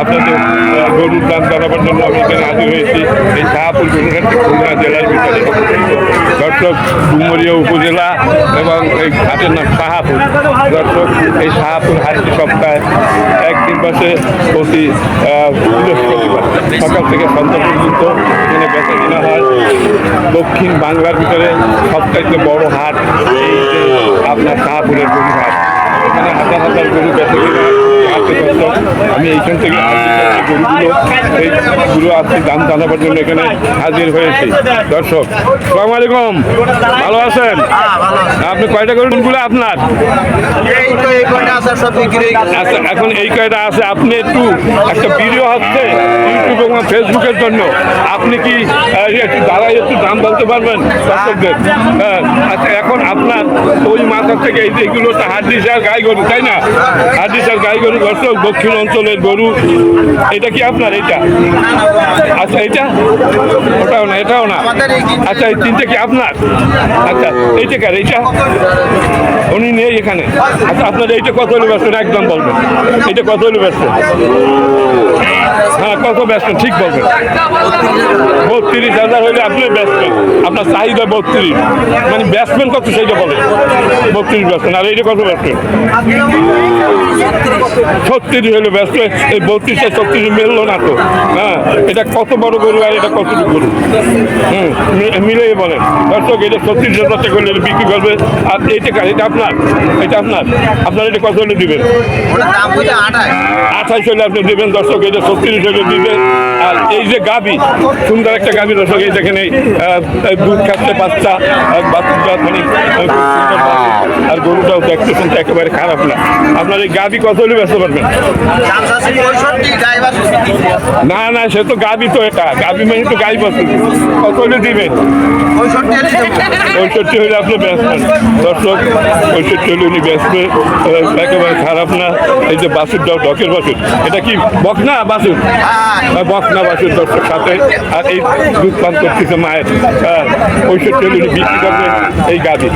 আপনাদের গরুর দাম জানাবার জন্য আমি এখানে হাজির হয়েছি। এই শাহাপুর গরুঘাট খুলনা জেলার ভিতরে দর্শক, ডুমরিয়া উপজেলা এবং এই ঘাটের নাম শাহাপুর। দর্শক, এই শাহাপুর হাটটি সপ্তাহে একদিন বসে প্রতি বৃহস্পতিবার সকাল থেকে সন্ধ্যা পর্যন্ত এখানে বেচা কিনা হয়। দক্ষিণ বাংলার ভিতরে সবচাইতে বড় হাট আপনার শাহাপুরের গরু হাট এখানে হাজার হাজার গরু বেচা হয়। আমি এইখান থেকে গরুগুলো এইগুলো আপনি দাম জানাবার জন্য এখানে হাজির হয়েছি। দর্শক সালাম আলাইকুম। ভালো আছেন? আপনি কয়টা গরুগুলো আপনার? হয়ে। আচ্ছা এখন এই কয়টা আছে? আপনি একটু একটা ভিডিও হচ্ছে ইউটিউব এবং ফেসবুকের জন্য। আপনি কি একটু দাঁড়াই একটু দাম বলতে পারবেন দর্শকদের? হ্যাঁ আচ্ছা এখন আপনার ওই মাথার থেকে এই যে এগুলো তো হাড্ডিসার গাই গরু, তাই না? হাড্ডিসার গাই গরু, দর্শক, দক্ষিণ অঞ্চলের গরু, এটা কি আপনার? এটা? আচ্ছা এটা? ওটাও না, এটাও না। আচ্ছা এই তিনটে কি আপনার? আচ্ছা এইটা কার? এইটা? উনি নেই এখানে। আচ্ছা আপনার এইটা কত হলে ব্যস্ত? একদম বলবেন। এটা কত হলে ব্যস্ত? কত ব্যস্ত ঠিক বলবেন। বত্রিশ হাজার হলে আপনি ব্যস্তেন আপনার চাহিদা বত্রিশ। মানে ব্যাটসম্যান কত সেইটা বলে বত্রিশ ব্যস্তেন আর এইটা কত ব্যস্তেন ছত্রিশ হলে ব্যস্ত এই বত্রিশটা ছত্রিশ মিললো না তো। হ্যাঁ এটা কত বড় গরু আর এটা কতটুকু গরু? হুম মি- মিলিয়ে বলেন। দর্শক এটা ছত্রিশ হাজার টাকা হলে বিক্রি করবে। আর এইটা? এটা আপনার এটা আপনার। আপনার এটা কত হলে দেবেন? আঠাশ। হলে আপনি দেবেন। দর্শক এটা ছত্রিশ হলে দিবেন আর এই যে গাবি সুন্দর একটা গাবি দর্শক, এই দেখেন দুধ খাচ্ছে বাচ্চা বাচ্চা মানে। আর গরুটাও দেখতে শুনতে একেবারে খারাপ না। আপনার এই গাবি কত হলে ব্যস্ত পারবেন না না, সে তো গাবি তো এটা। গাবি মানে তো গাই বসে কত হলে দিবেন? পঁয়ষট্টি হলে আপনি ব্যস্ত দর্শক পঁয়ষট্টি হলে উনি একেবারে খারাপ না। এই যে বাসুর ডকের বাসুর এটা কি বকনা বাসুর? হ্যাঁ বকনা বাসুর দর্শক সাথে আর এই দুধ পান করতেছে মায়ের। আহ, পঁয়ষট্টি হলে উনি বিক্রি করবে এই গাড়ি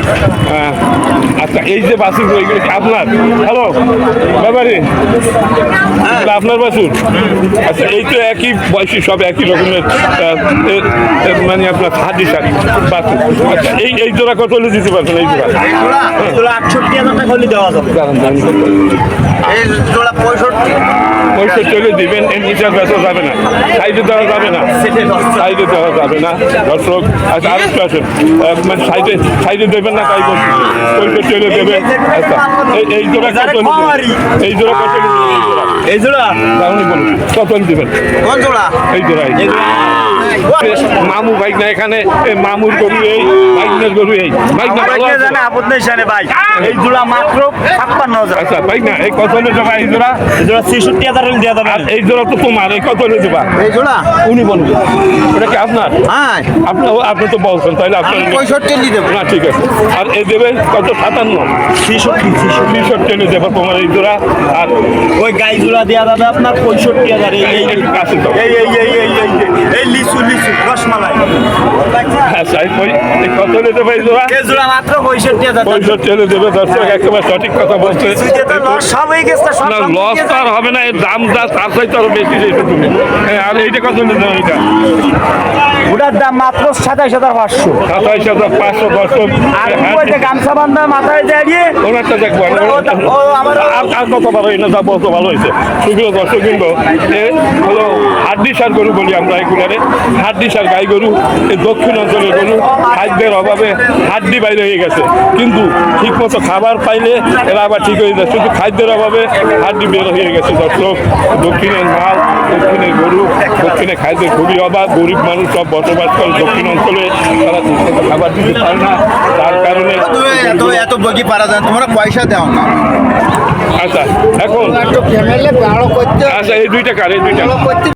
আচ্ছা এই যে বাসুর এইগুলো আপনার হ্যালো ব্যাপারে? আপনার বাসুর? আচ্ছা এই তো একই বয়সী সব একই রকমের মানে আপনার হাড্ডি শাড়ি বাসুর। আচ্ছা এই এই জোড়া কত হলে দিতে পারবেন? এই জোড়া। এগুলো আটষট্টি হাজার টাকা হলে দেওয়া যাবে। এই জোড়া পঁয়ষট্টি। পঁয়ষট্টি হলে দিবেন এর নিচে বেচা যাবে না। সাইডে দেওয়া যাবে না। সাইডে দেওয়া যাবে না। দর্শক আচ্ছা আর একটু মানে সাইডে সাইডে দেবেন না তাই বলছি। পঁয়ষট্টি হলে দেবেন। আচ্ছা এই জোড়া কত এই জোড়া কত এই জোড়া। তাহলে বলুন কত দিবেন? কোন জোড়া? এই জোড়া মামু বাইক না এখানে মামুর গরু এই। বাইকনের গরু এই। না জানে ভাই। এই জোড়া মাত্র ছাপ্পান্ন হাজার। আচ্ছা বাইক না এই কত হলে এই জোড়া? এই জোড়া ছেষট্টি হাজার হলে দেওয়া যাবে। আর এই জোড়া তো তোমার এই কত হলে দেবা এই জোড়া? উনি এটা কি আপনার? হ্যাঁ। আপনি আপনি তো বলছেন তাহলে আপনার হলে দেবো। না ঠিক আছে। আর এ দেবে কত? সাতান্ন? ছেষট্টি ত্রিষট্টি এনে দেবে তোমার এই জোড়া। আর ওই গাই জোড়া দেওয়া যাবে আপনার পঁয়ষট্টি হাজার। এই এই কাছে তো এই এই এই এই এই এই। রসমালাই। এই কত নিতে পারি জোড়া? জোড়া মাত্র পঁয়ষট্টি হাজার পঁয়ষট্টি দেবে দর্শক একেবারে সঠিক কথা বলছে। হয়ে না লস আর হবে না এর দাম যা তার চাইতে আরও বেশি তুমি হ্যাঁ আর এইটা কত নিতে হবে দাম মাত্র সাতাইশ হাজার পাঁচশো। সাতাইশ হাজার পাঁচশো দর্শক। আর হ্যাঁ, গামছা বান্ধা মাথায় দাঁড়িয়ে ওনারটা দেখব আমি। ও, আমার- আর আর কত ভালো হয়েছে যা বলতো ভালো হয়েছে। সুপ্রিয় দর্শক কিন্তু হলো হাড্ডি সার গরু বলি আমরা এগুলারে হাড্ডি সার গাই গরু এই দক্ষিণ অঞ্চলের গরু। খাদ্যের অভাবে হাড্ডি বাইরে হয়ে গেছে। কিন্তু ঠিক মতো খাবার পাইলে এরা আবার ঠিক হয়ে যায়। শুধু খাদ্যের অভাবে হাড্ডি বের হয়ে গেছে দর্শক। দক্ষিণের মাল দক্ষিণের গরু দক্ষিণে খাদ্যের খুবই অভাব। গরিব মানুষ সব বসবাস করে দক্ষিণ অঞ্চলে তারা খাবার দিতে পারে না তার কারণে এত এত বগি পারা যায় তোমরা পয়সা দাও না। আচ্ছা এখন আচ্ছা এই দুইটা কার এই দুইটা? করতে